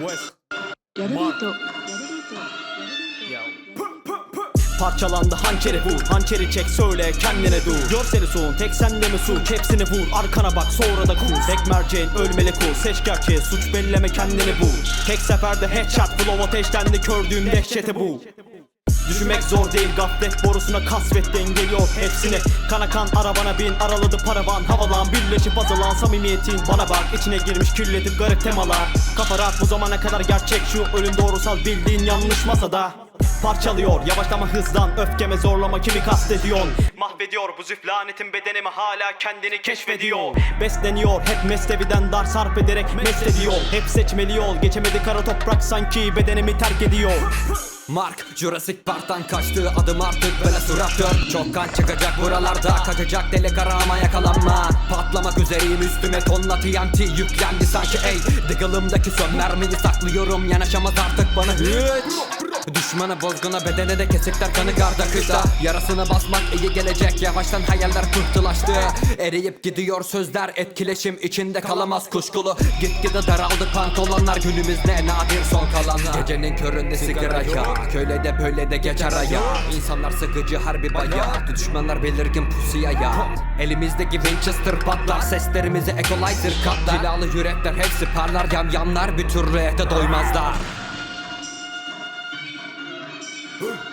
West. Yararito. Parçalandı hançeri vur Hançeri çek söyle kendine dur. Gör seni soğun tek sende mi suç Hepsini vur arkana bak sonra da kur. Tek merceğin ölmeli kul Seç gerçeği suç belleme kendini bul Tek seferde headshot Flow ateşlendi kördüğüm dehşeti bu Düşünmek zor değil gaflet borusuna kasvetten geliyor hepsini. Kana kan arabana bin araladı paravan. Havalan Birleşip azalan samimiyetin. Bana bak içine girmiş kirletip garip temalar. Kafa rahat bu zamana kadar gerçek. Şu ölüm doğrusal bildiğin yanlış masada. Parçalıyor yavaşlama hızdan. Öfkeme zorlama kimi kastediyorsun? Mahvediyor bu züf lanetin bedenimi hala kendini keşfediyor. Besleniyor hep mesleviden dar sarf ederek mest ediyor Hep seçmeli yol geçemedi kara toprak sanki bedenimi terk ediyor Mark Jurassic Park'tan kaçtığı adım artık belası raptör Çok kan çıkacak buralarda kaçacak delik arama yakalanma. Patlamak üzereyim üstüme tonla TNT yüklendi sanki ey. Diggle'ımdaki son mermiyi saklıyorum yanaşamaz artık bana hiç Düşmana bozguna bedene de kesikler kanı garda kışta. Yarasına basmak iyi gelecek yavaştan hayaller pıhtılaştı. Eriyip gidiyor sözler etkileşim içinde kalamaz kuşkulu. Gitgide daraldı pantolonlar günümüz ne nadir son kalanlar. Gecenin köründe sigaraya Köyle de böyle de geçer aya İnsanlar sıkıcı harbi bayağı. Düşmanlar belirgin pusuya ya Elimizdeki Winchester patlar Seslerimizi equalizer katlar. Cilalı yürekler hepsi parlar Yamyamlar bir türlü ete doymazlar Good.